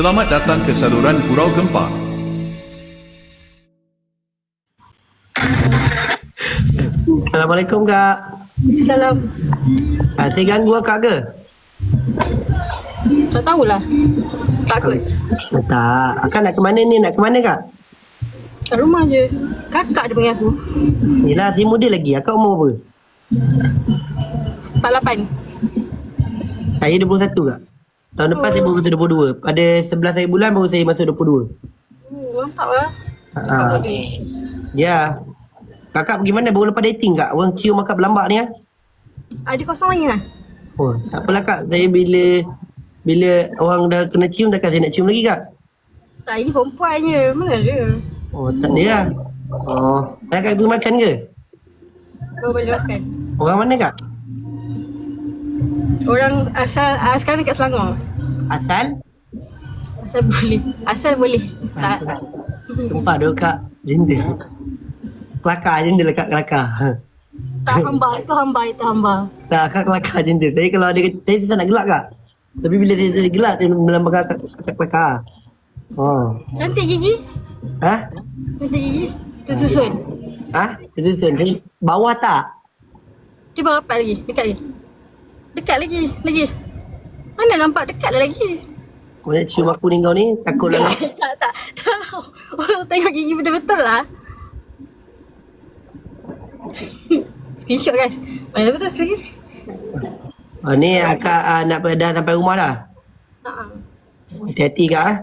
Selamat datang ke saluran Gurau Gempa. Assalamualaikum kak. Salam. Ha, saya ganggu kak ke? Tak tahulah. Takut. Tak. Akak nak ke mana ni? Nak ke mana kak? Kat rumah je. Kakak dia panggil aku. Yelah, saya muda lagi. Akak umur berapa? 48. Saya 21 kak. Tahun depan saya baru betul 22. Pada 11 hari bulan baru saya masuk 22. Oh, mantap lah. Ha. Ya. Kakak pergi mana? Baru lepas dating kak? Orang cium akak berlambak ni ah. Ada kosong lagi lah. Oh, tak apalah kak. Saya bila bila orang dah kena cium takkan saya nak cium lagi kak? Tak, ini perempuan je. Mana ada? Oh, tak ada lah. Oh, nak kak pergi makan ke? Baru boleh makan. Orang mana kak? Orang asal, uh, sekarang dekat Selangor. Asal? Asal boleh. Asal boleh. Tak. Nampak dia kak jenda. Kelakar jenda lah kak kelakar. Tak hamba. Itu hamba. Itu hamba. Tak kak kelakar jenda. Tapi kalau ada saya susah nak gelak kak. Tapi bila saya, saya gelak saya melambangkan kak, kak kelakar. Oh. Cantik gigi. Ha? Cantik gigi. Tersusun. Ha? Itu sen. Saya bawah tak? Cuba rapat lagi. Dekat lagi. Dekat lagi. Lagi. Mana nampak dekat lah lagi. Kau nak cium aku ni kau ni takut lah. tak, tak. Tak. Orang tengok gigi betul-betul lah. Screenshot guys. Mana betul sekali? Oh, ni akak uh, nak dah sampai rumah dah. Ha. Hati-hati kak ah.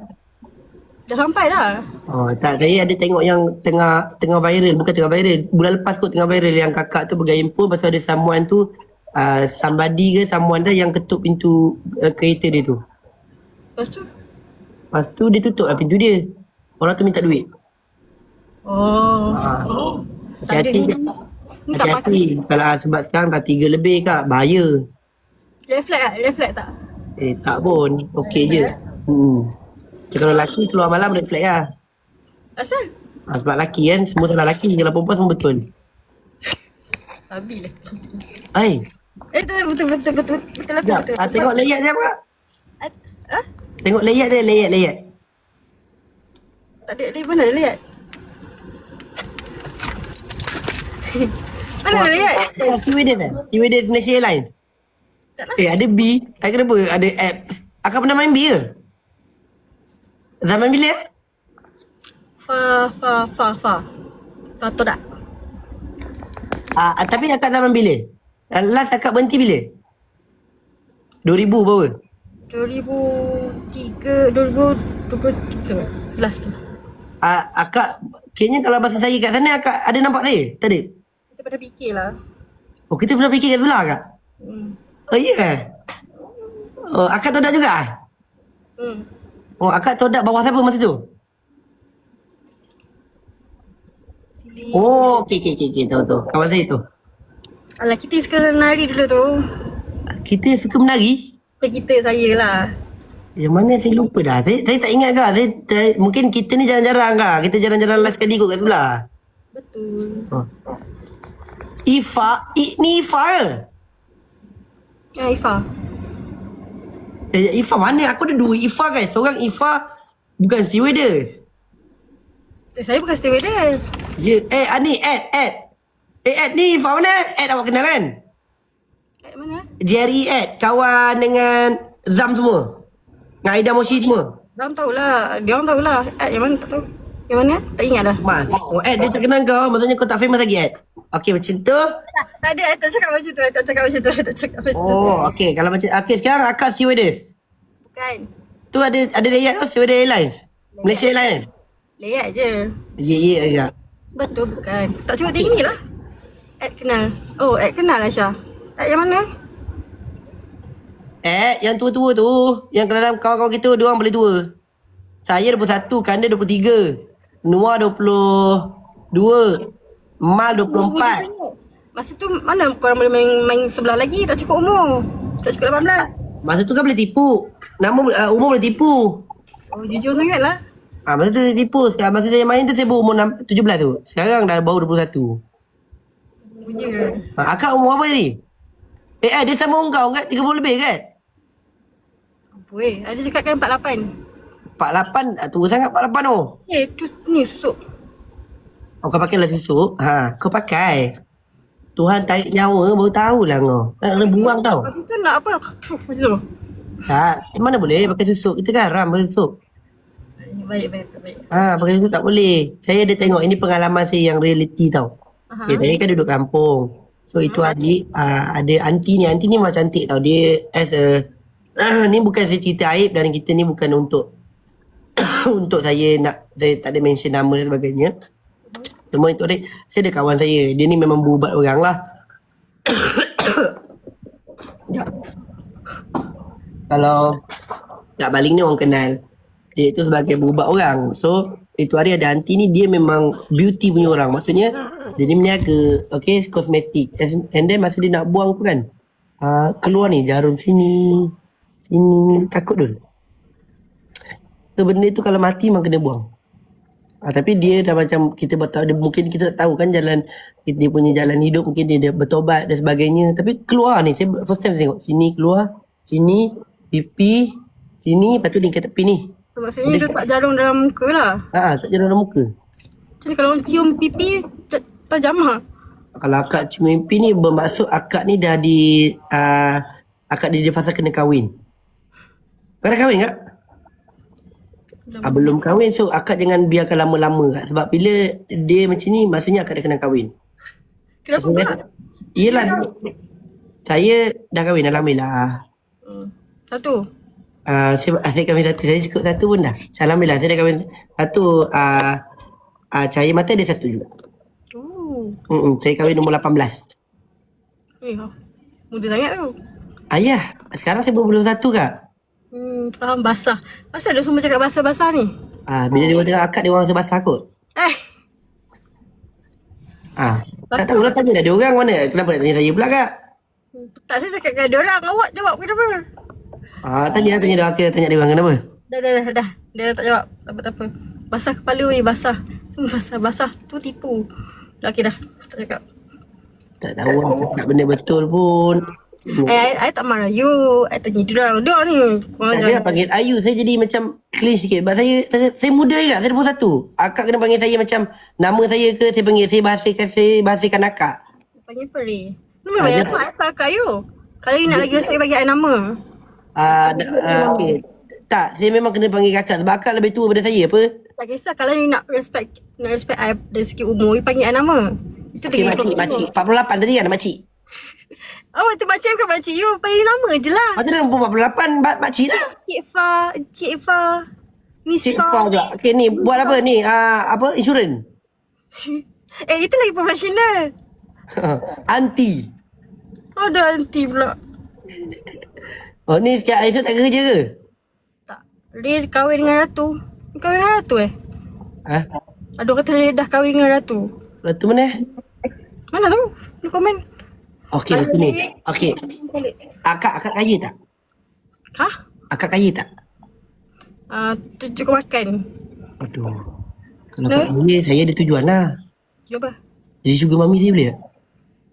Dah sampai dah. Oh, tak saya ada tengok yang tengah tengah viral, bukan tengah viral. Bulan lepas kot tengah viral yang kakak tu bergaya pun pasal ada someone tu uh, somebody ke someone dah yang ketuk pintu uh, kereta dia tu. Lepas tu. Lepas tu dia tutup lah pintu dia. Orang tu minta duit. Oh. Ha. Tak ada Hati-hati. mati. Hati-hati. Kalau ah, sebab sekarang dah tiga lebih kak, bahaya. Flag tak? Flag tak? Eh tak pun, okey je. Hmm. Macam kalau lelaki keluar malam flag lah. Asal? Ha, sebab lelaki kan, semua salah lelaki. Kalau perempuan semua betul. Babi lah. Hai, Eh, betul, betul, betul, betul, betul, betul, sekejap. betul. Ah, tengok layat dia apa? Ha? Tengok layat dia, layat, layat. Tak ada, mana ada lihat? mana ada? Oh, stewardess eh? Stewardess Malaysia Airlines. Tak lah. Eh, ada B. Tak kenapa ada app. Akak pernah main B ke? Zaman bila? Fa, fa, fa, fa. Fa tu tak? Ah, ah, tapi akak zaman bila? Last akak berhenti bila? 2000 berapa? 2003, 2023. Last tu. Ah, akak, kayaknya kalau masa saya kat sana, akak ada nampak saya? Tak ada? Kita pada fikir lah. Oh, kita pernah fikir kat sebelah kak? Hmm. Oh, iya ke? Oh, akak todak juga? Hmm. Oh, akak todak bawah siapa masa tu? Oh, okey, okey, okey, okay, tahu, tahu. Kawan saya tu. Alah, kita suka nari dulu tu. Kita suka menari. Eh, kita, saya lah. Yang mana saya lupa dah. Saya, saya tak ingat kak. Saya, saya, mungkin kita ni jarang-jarang kak. Kita jarang-jarang live sekali kot kat sebelah. Betul. Oh. Ifa, I, ni Ifa ke? Ya, Ifah. Eh, Ifa mana? Aku ada dua Ifa kan. Seorang Ifa bukan stewardess. Eh, saya bukan stewardess. Ya, eh, ah, ni Ed, Ed. Eh, Ed ni Ifa mana? Ed awak kenal kan? Kat mana? Jerry Ed, kawan dengan Zam semua. Dengan Aida Moshi semua. Diorang tahulah. Diorang tahulah. Eh, yang mana tak tahu. Yang mana? Tak ingat dah. Mas, oh Ed dia tak kenal kau. Maksudnya kau tak famous lagi Ed. Okey macam tu. Tak, tak ada. I tak cakap macam tu. I tak cakap macam tu. I tak cakap macam tu. Oh, okey. Kalau macam okey sekarang akak stewardess. Bukan. Tu ada ada layout tu stewardess airlines. Malaysia Airlines. Layak je. Ya, ya agak. Betul bukan. Tak cukup tinggi lah. Ed kenal. Oh, Ed kenal Syah. Ed yang mana? Eh, yang tua-tua tu, yang dalam kawan-kawan kita, dua orang boleh tua. Saya 21, Kanda 23. Noah 22. Mal 24. Masa tu mana korang boleh main, main sebelah lagi? Tak cukup umur. Tak cukup 18. Masa tu kan boleh tipu. Nama uh, umur boleh tipu. Oh, jujur sangat lah. Ah, masa tu dia tipu. Sekarang masa saya main tu saya baru umur 6, 17 tu. Sekarang dah baru 21. Punya. Ha, akak umur apa ni? Eh, eh, dia sama umur kau kan? 30 lebih kan? Apa eh? Ada cakap kan 48. 48 ah, tua sangat 48 tu. Eh, tu ni susuk. Oh, kau pakai lah susuk. Ha, kau pakai. Tuhan tarik nyawa baru tahulah kau. Nak kena buang tau. Lepas tu nak apa? Tuh, macam tu. Tak, mana boleh pakai susuk. Kita kan haram pakai susuk. Baik, baik, baik. baik. Ha, pakai susuk tak boleh. Saya ada tengok ini pengalaman saya yang reality tau. Aha. Okay, saya kan duduk kampung. So itu adik uh, ada aunty ni. Aunty ni memang cantik tau. Dia as a ni bukan saya cerita aib dan kita ni bukan untuk untuk saya nak saya tak ada mention nama dan sebagainya. Semua itu ada saya ada kawan saya. Dia ni memang berubat orang lah. ya. Kalau tak baling ni orang kenal. Dia itu sebagai berubat orang. So itu hari ada aunty ni dia memang beauty punya orang. Maksudnya dia ni meniaga okay kosmetik. And then masa dia nak buang tu kan. Uh, keluar ni jarum sini. Sini takut dulu. So benda tu kalau mati memang kena buang. Ah, tapi dia dah macam kita bertahu dia mungkin kita tak tahu kan jalan dia punya jalan hidup mungkin dia, dia bertobat dan sebagainya tapi keluar ni saya first time saya tengok sini keluar sini pipi sini lepas tu dia tepi ni So, maksudnya dia tak jarum dalam muka lah. ha tak jalan dalam muka Jadi kalau orang cium pipi, tajam lah. kalau cuma mimpi ni bermaksud akak ni dah di uh, akak di, di fasa kena kahwin kau dah kahwin tak? Ah, belum kahwin so akak jangan biarkan lama-lama kak sebab bila dia macam ni maksudnya akak dah kena kahwin Kenapa pula? Yelah Saya dah kahwin Alhamdulillah Hmm. Satu. uh, saya, saya kahwin satu Saya cukup satu pun dah Alhamdulillah saya dah kahwin Satu uh, uh, Cahaya mata dia satu juga. Mm-mm, Saya kahwin umur 18 Eh, ha. muda sangat tu. Ayah Sekarang saya belum satu kak Hmm, faham basah. Asal dia semua cakap basah-basah ni? uh, Bila dia orang tengok akak Dia orang rasa basah kot Eh, Ah, tak tahu lah tanya dah dia orang mana Kenapa nak tanya saya pula kak tak ada cakap dengan dia orang. Awak jawab kenapa? Ah, tanya tanya dia akak tanya dia orang kenapa Dah, dah, dah, dah. Dia tak jawab. Tak apa, tak apa. Basah kepala ni, basah. Semua basah, basah. Tu tipu. Dah, okey dah. Tak cakap. Tak tahu orang cakap benda betul pun Eh, I, I tak marah you. I tanya dia orang. Dia orang ni. Tak ajar. dia panggil Ayu Saya jadi macam Clean sikit Sebab saya Saya, saya muda juga Saya 21 Akak kena panggil saya macam Nama saya ke Saya panggil Saya bahasakan Saya bahasakan akak Panggil peri. Nombor bayar tu apa akak you? Kalau you nak lagi saya bagi I nama. uh, uh, okay. Tak Saya memang kena panggil kakak Sebab akak lebih tua daripada saya apa Tak kisah kalau you nak respect nak respect I dari segi umur, you panggil I nama. Itu Okay makcik. Makcik 48 tadi kan makcik Oh, itu makcik bukan makcik you. Panggil nama je lah. Macam mana umur 48 mak- Makcik lah Cik Fa, Cik Fa, Miss Cik Fa. Juga Okay ni Buat apa ni uh, Apa Insurans eh, itu lagi profesional. Aunty Ada aunty pula. Oh ni sekian Aisyah tak kerja ke. Dia kahwin dengan Ratu. Dia kahwin dengan Ratu eh? Ha Ada orang kata dia dah kahwin dengan Ratu. Lepas tu mana Mana tu? Dia komen. Okay lepas tu ni Okay Akak akak kaya tak Hah? Akak kaya tak Ah, tu cukup makan. Aduh. Kalau tak boleh, saya ada tujuan lah. Jom apa? Jadi sugar mami saya boleh tak?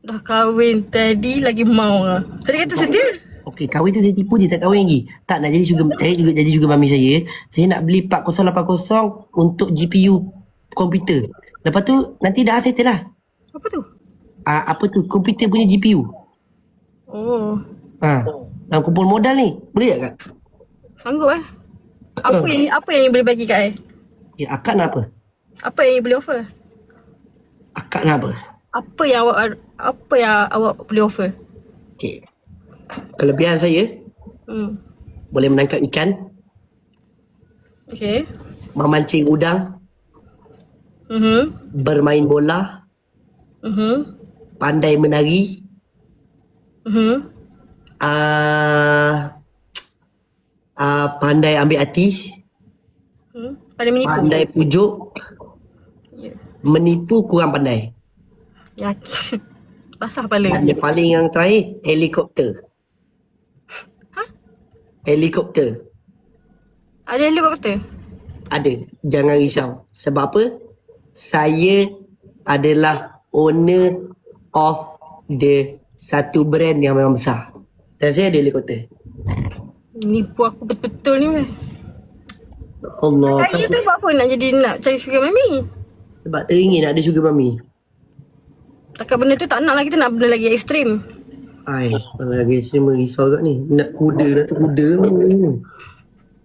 Dah kahwin tadi lagi mau lah. Tadi kata setia. Okey, kahwin tu saya tipu je, tak kahwin lagi. Tak nak jadi sugar, saya juga jadi sugar mami saya. Saya nak beli 4080 untuk GPU komputer. Lepas tu, nanti dah settle lah. Apa tu? Ah, apa tu, komputer punya GPU. Oh. Ha. Nak kumpul modal ni. Boleh tak kak? Sanggup eh. Apa yang apa yang boleh bagi kat I? Ya, akak nak apa? Apa yang boleh offer? Akak nak apa? Apa yang awak apa yang awak boleh offer? Okey. Kelebihan saya, Hmm. boleh menangkap ikan, Okay. memancing udang, Mhm. bermain bola, Mhm. pandai menari, Mhm. Ah, uh, pandai ambil hati, Hmm. Pada menipu. pandai pujuk, Ya. menipu kurang pandai. Yakin. Basah. Dan yang paling yang terakhir, helikopter. Helikopter. Ada helikopter? Ada. Jangan risau. Sebab apa? Saya adalah owner of the satu brand yang memang besar. Dan saya ada helikopter. Nipu aku betul-betul ni. Allah. Kaya tu buat apa nak jadi nak cari sugar mami? Sebab teringin nak ada sugar mami. Takkan benda tu tak nak lah kita nak benda lagi ekstrim. Ai, kalau lagi ekstrim risau kat ni. Nak kuda, nak tu kuda.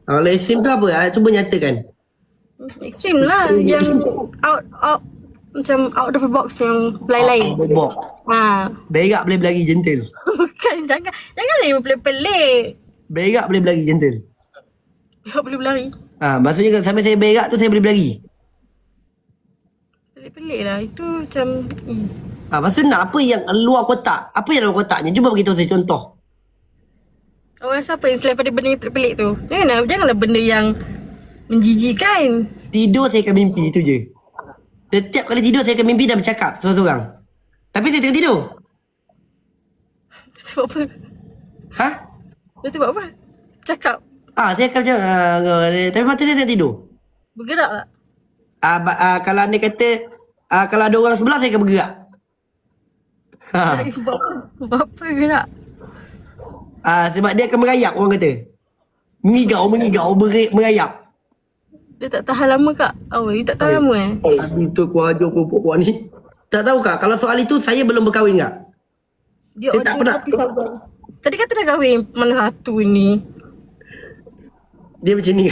Kalau ekstrim tu apa? Ah, cuba nyatakan. Ekstrim lah yang out out macam out of the box yang lain-lain. Bobok. Ha. Berak boleh berlari gentle. Bukan jangan jangan lah yang pelik-pelik. Berak boleh berlari gentle. Tak boleh berlari. Ah, maksudnya kalau sampai saya berak tu saya boleh berlari. Pelik-pelik lah. Itu macam eh. Ah, maksud nak apa yang luar kotak? Apa yang luar kotaknya? Cuba beritahu saya contoh. Awak rasa apa yang selain daripada benda yang pelik-pelik tu? Janganlah, janganlah benda yang menjijikan. Tidur saya akan mimpi itu je. Setiap kali tidur saya akan mimpi dan bercakap seorang-seorang. Tapi saya tengah tidur. Dia buat apa? Ha? Dia buat apa? Cakap. Ah, saya akan macam ah, tapi mata saya tengah tidur. Bergerak tak? Ah, ba, ah, kalau anda kata ah, kalau ada orang sebelah saya akan bergerak. Ha. Buat apa? Gerak? Ah, sebab dia akan merayap orang kata. Mengigau, mengigau, beri- merayap. Dia tak tahan lama kak? Oh, you tak tahan lama eh? Aduh tu aku ajar perempuan ni. Tak tahu kak, kalau soal itu saya belum berkahwin kak. Dia Saya tak pernah. kopi. Tadi kata dah kahwin. Mana satu ni? Dia macam ni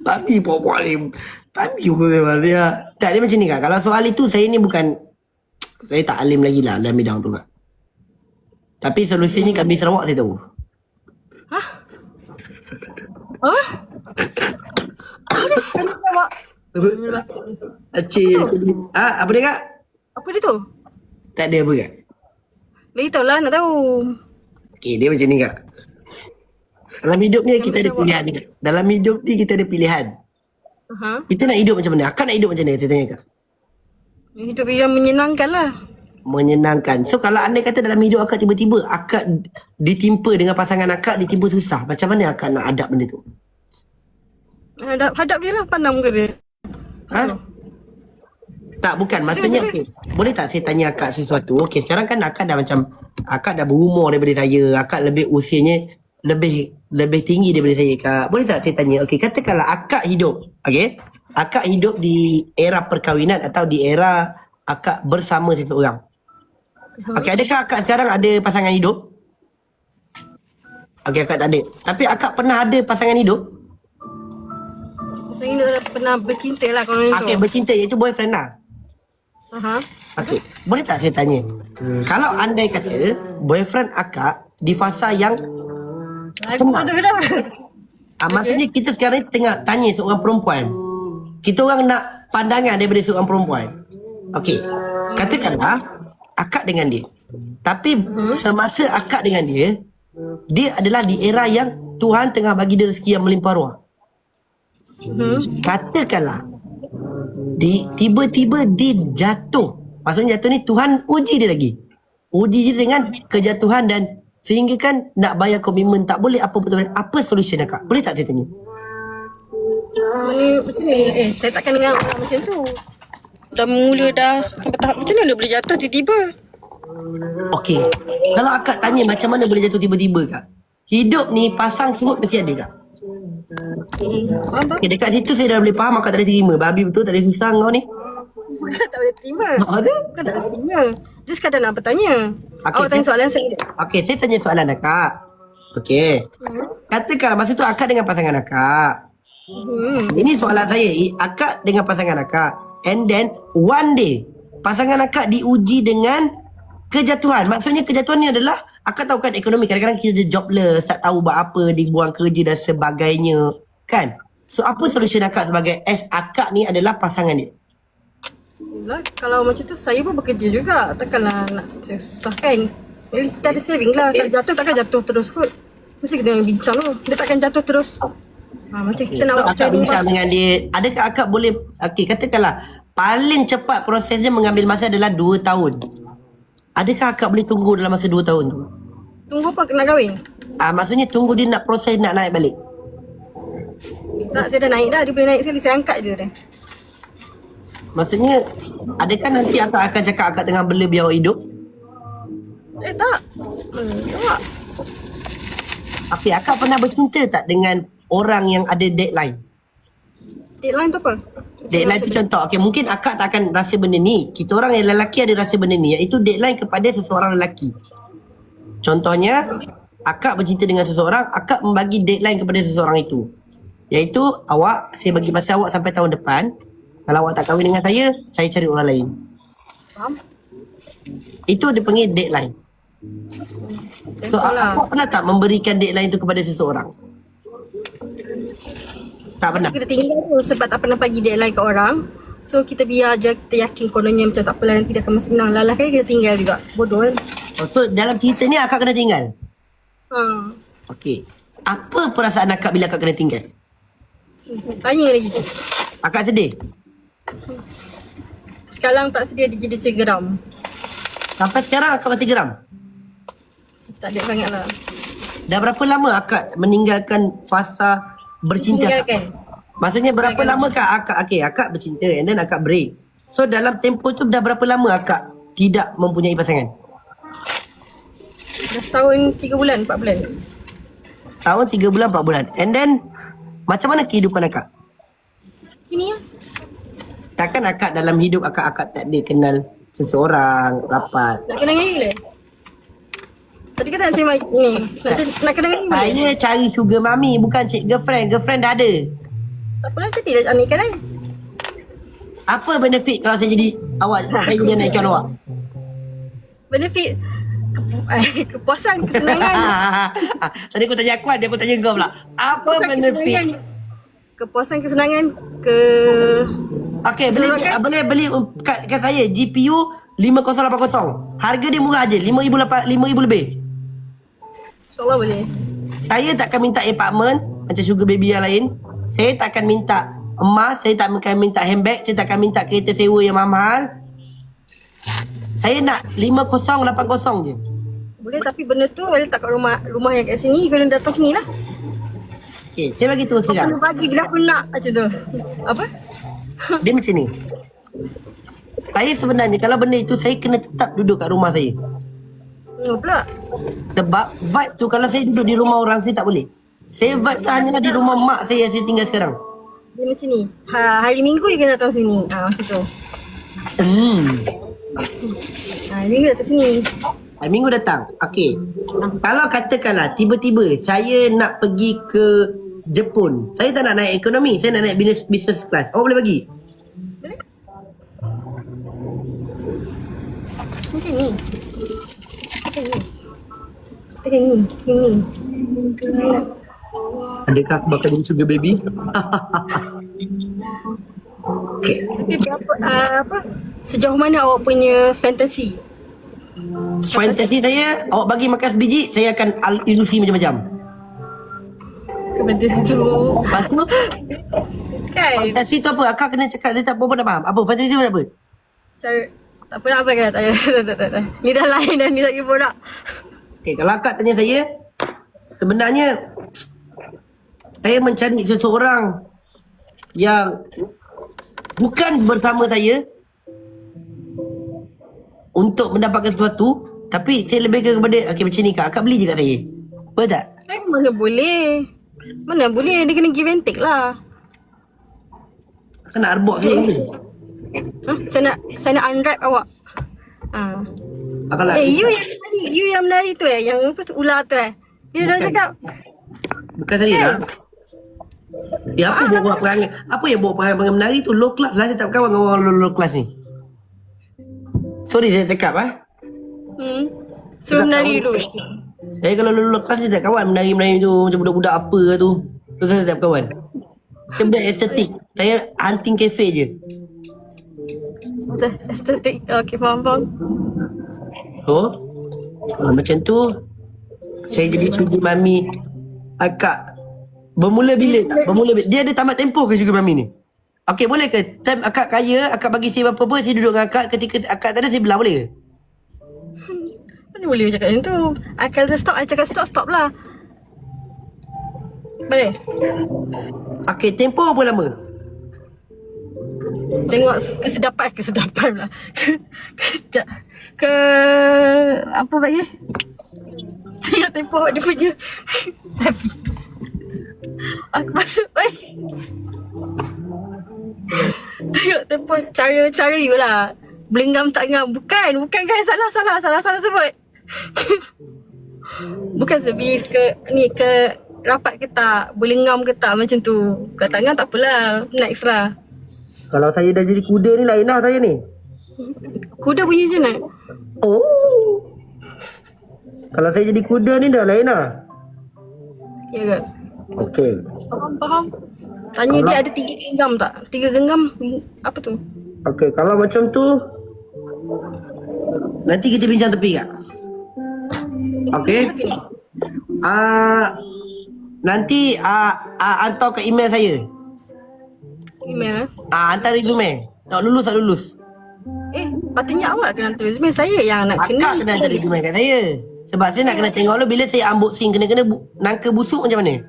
Babi perempuan ni Babi pun memang dia Tak dia macam ni kak Kalau soal itu saya ni bukan Saya tak alim lagi lah dalam bidang tu kak Tapi solusinya kat Bintang Sarawak saya tahu Apa? Apa dia awak? Acik ah, Apa dia kak? Apa dia tu? Tak ada apa kak Bagi tahu lah nak tahu. Okay dia macam ni kak Dalam hidup ni kita ada pilihan ni kak Dalam hidup ni kita ada pilihan Aha. Kita nak hidup macam mana? Akak nak hidup macam mana? Saya tanya kak Hidup yang menyenangkan lah. menyenangkan. So kalau anda kata dalam hidup akak tiba-tiba akak ditimpa dengan pasangan akak ditimpa susah. Macam mana akak nak hadap benda tu? Hadap, hadap dia lah pandang muka dia. Ha? Tak bukan maksudnya okay. Boleh tak saya tanya akak sesuatu Okey sekarang kan akak dah macam Akak dah berumur daripada saya Akak lebih usianya Lebih lebih tinggi daripada saya kak. Boleh tak saya tanya? Okey katakanlah akak hidup Okey? Akak hidup di era perkahwinan Atau di era Akak bersama seseorang Okey adakah akak sekarang ada pasangan hidup? Okey akak tak ada. Tapi akak pernah ada pasangan hidup? Ini dah pernah bercinta lah kalau yang Okey tu. bercinta iaitu boyfriend lah. Aha. Okey, boleh tak saya tanya? Kalau andai kata boyfriend akak di fasa yang ah, maksudnya kita sekarang tengah tanya seorang perempuan. Kita orang nak pandangan daripada seorang perempuan. Okey, katakanlah akak dengan dia. Tapi semasa akak dengan dia, dia adalah di era yang Tuhan tengah bagi dia rezeki yang melimpah ruah. Hmm. Katakanlah di tiba-tiba dia jatuh. Maksudnya jatuh ni Tuhan uji dia lagi. Uji dia dengan kejatuhan dan sehingga kan nak bayar komitmen tak boleh apa betul apa solution akak? Boleh tak saya tanya? Ni macam ni. Eh, saya takkan dengar orang macam tu. Dah mula dah sampai tahap macam mana boleh jatuh tiba-tiba? Okey. Kalau akak tanya macam mana boleh jatuh tiba-tiba kak? Hidup ni pasang surut mesti ada kak. Hmm. Okay, dekat situ saya dah boleh faham akak tak boleh terima. Babi betul tak boleh susah kau ni. Bukan tak boleh terima. Tu? Bukan tak boleh terima. Dia sekadar nak bertanya. Okey, Awak tanya soalan saya. Okey, saya tanya soalan akak. Okey. Katakan masa tu akak dengan pasangan akak. Hmm. Ini soalan saya. Akak dengan pasangan akak. And then one day pasangan akak diuji dengan kejatuhan. Maksudnya kejatuhan ni adalah akak tahu kan ekonomi kadang-kadang kita jobless, tak tahu buat apa, dibuang kerja dan sebagainya. Kan? So apa solution akak sebagai as akak ni adalah pasangan dia? Yelah, kalau macam tu saya pun bekerja juga. Takkanlah nak susahkan. Jadi kita ada saving lah. Kalau jatuh takkan jatuh terus kot. Mesti kita kena bincang tu. Dia takkan jatuh terus. Ha, macam kita nak So buat akak bincang dengan dia. Adakah akak boleh okey katakanlah paling cepat prosesnya mengambil masa adalah 2 tahun. Adakah akak boleh tunggu dalam masa 2 tahun tu? Tunggu apa nak kahwin? Ah maksudnya tunggu dia nak proses nak naik balik. Tak, saya dah naik dah. Dia boleh naik sekali. Saya angkat je dah. Maksudnya adakah nanti akak akan cakap akak tengah bela biar hidup? Eh tak. Hmm, tak. Okey, akak pernah bercinta tak dengan orang yang ada deadline. Deadline tu apa? Deadline tu contoh. Okay, mungkin akak tak akan rasa benda ni. Kita orang yang lelaki ada rasa benda ni. Iaitu deadline kepada seseorang lelaki. Contohnya, akak bercinta dengan seseorang, akak membagi deadline kepada seseorang itu. Iaitu, awak, saya bagi masa awak sampai tahun depan. Kalau awak tak kahwin dengan saya, saya cari orang lain. Faham? Itu dia panggil deadline. So, lah. awak pernah tak memberikan deadline itu kepada seseorang? Tak pernah. Kita tinggal tu sebab tak pernah bagi deadline ke orang. So kita biar je kita yakin kononnya macam tak apalah nanti dia akan masuk menang. Lalah kan kita tinggal juga. Bodoh kan. Oh, so, dalam cerita ni akak kena tinggal? Ha. Okey. Apa perasaan akak bila akak kena tinggal? Tanya lagi. Akak sedih? Sekarang tak sedia dia jadi cegeram. Sampai sekarang akak masih geram? Tak ada sangat lah. Dah berapa lama akak meninggalkan fasa bercinta? Tinggalkan. Maksudnya berapa lama kak akak okay, akak bercinta and then akak break. So dalam tempoh tu dah berapa lama akak tidak mempunyai pasangan? Dah setahun tiga bulan, empat bulan. Tahun 3 bulan 4 bulan. And then macam mana kehidupan akak? Takkan akak dalam hidup akak akak tak ada kenal seseorang rapat. Nak you boleh? Tadi kata nak cari mic ni. Nak, cari, nak kena you boleh? Saya cari sugar mami bukan cik girlfriend. Girlfriend dah ada. Tak apalah, tadi dah ambilkan kan? Apa benefit kalau saya jadi awak saya jadi anak ikan awak? Benefit kepu- eh, kepuasan, kesenangan. Tadi aku tanya aku, dia aku tanya kau pula. Apa Kepuasan, benefit? kesenangan. Kepuasan, kesenangan, ke... Okey, beli Silakan. boleh beli um, kat, kat saya GPU 5080. Harga dia murah aje, 5000 5000 lebih. InsyaAllah boleh. Saya takkan minta apartment macam sugar baby yang lain. Saya takkan minta emas, saya tak akan minta handbag, saya takkan minta kereta sewa yang mahal. Saya nak 5080 je. Boleh tapi benda tu boleh tak kat rumah rumah yang kat sini kena datang sini lah. Okey, saya bagi tahu Kau sekarang. kena bagi aku nak macam tu. Apa? Dia macam ni. Saya sebenarnya kalau benda itu saya kena tetap duduk kat rumah saya. Hmm, pula. Sebab vibe tu kalau saya duduk di rumah orang saya tak boleh. Saya vibe tu hanya di rumah mak saya yang saya tinggal sekarang. Dia macam ni. Ha, hari minggu je kena datang sini. Ha, macam tu. Hmm. Ha, hari minggu datang sini. Hari minggu datang. Okey. Kalau katakanlah tiba-tiba saya nak pergi ke Jepun. Saya tak nak naik ekonomi. Saya nak naik business, business class. Awak boleh bagi? Boleh? Macam ni. Macam ni. Macam ni. Macam ni. Sini. Adakah bakal jadi sugar baby? Okey. Tapi berapa, uh, apa? Sejauh mana awak punya fantasi? Fantasi saya, awak bagi makan sebiji, saya akan al- ilusi macam-macam. Ke fantasi tu? Lepas tu, Kan? fantasi tu apa? Akak kena cakap, saya tak apa-apa nak faham. Apa? Fantasi tu apa? Cara, tak apa nak apa kan? Tak, tak, tak, tak, tak. Ni dah lain dah ni tak kira borak. Okay, kalau akak tanya saya, sebenarnya saya mencari seseorang yang bukan bersama saya untuk mendapatkan sesuatu, tapi saya lebih ke kepada, okay macam ni kak, akak beli je kat saya. Betul tak? Eh, mana boleh? Mana boleh? Dia kena give and take lah. Nak arbok saya ni. Ha? Saya nak saya nak unwrap awak. Ha. Akak lah, Eh, you yang menari, you yang menari tu eh, yang apa tu ular tu eh. Dia dah cakap, bukan saya lah. Ya apa bawa buat perangai Apa yang bawa perangai menari tu Low class lah Saya tak berkawan dengan orang low, low class ni Sorry saya cakap ah. hmm, suruh menari dulu. Saya kalau low class Saya tak kawan menari-menari tu Macam budak-budak apa tu Tu saya tak berkawan Saya budak estetik Saya hunting cafe je Betul, estetik. Okay, faham, faham. So ah, Macam tu Saya jadi sugar mami Akak Bermula bila tak? Bermula bila Dia ada tamat tempoh ke sugar mami ni? Okey boleh ke? Time akak kaya Akak bagi saya apa-apa Saya duduk dengan akak Ketika akak tak ada Saya belah boleh ke? Mana boleh cakap macam tu? Akal dia stop, I cakap stop, stop lah. Boleh? Okey tempoh berapa lama? Tengok kesedapan, kesedapan pula. Ke, ke, ke, apa bagi? Tengok tempoh dia punya. Tapi, Aku masuk Oi Tengok tempoh cara-cara you lah Belenggam tak ngam Bukan Bukan kan salah salah Salah salah sebut Bukan servis ke Ni ke Rapat ke tak Belenggam ke tak Macam tu Kalau tak ngam tak apalah Next lah Kalau saya dah jadi kuda ni lain lah saya ni. Kuda bunyi macam mana Oh. Kalau saya jadi kuda ni dah lain lah. Ya ke Okey. Faham faham Tanya dia ada tiga genggam tak Tiga genggam Apa tu Okey, kalau macam tu nanti kita bincang tepi kak. Okey. Apa Ah uh, nanti ah uh, uh, hantar ke email saya. Email eh Ah uh, hantar resume. Tak lulus tak lulus. Eh, patutnya awak kena hantar resume. Saya yang nak Akak kena. kena hantar resume kat saya. Sebab saya nak kena tengok dulu bila saya unboxing kena-kena bu- nangka busuk macam mana.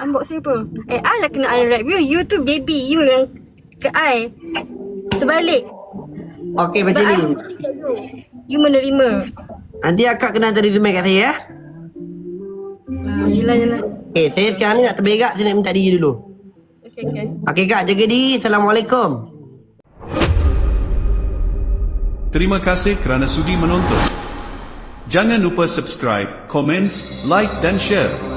Ambok siapa? Eh, I lah kena unwrap you. You tu baby. You yang ke I. Terbalik. Okey macam But ni. I, you menerima. Nanti akak kena hantar resume kat saya ya. Ah, yelah, yelah. Eh, saya sekarang ni nak terberak saya nak minta diri dulu. Okay, okay. Okey kak, jaga diri. Assalamualaikum. Terima kasih kerana sudi menonton. Jangan lupa subscribe, komen, like dan share.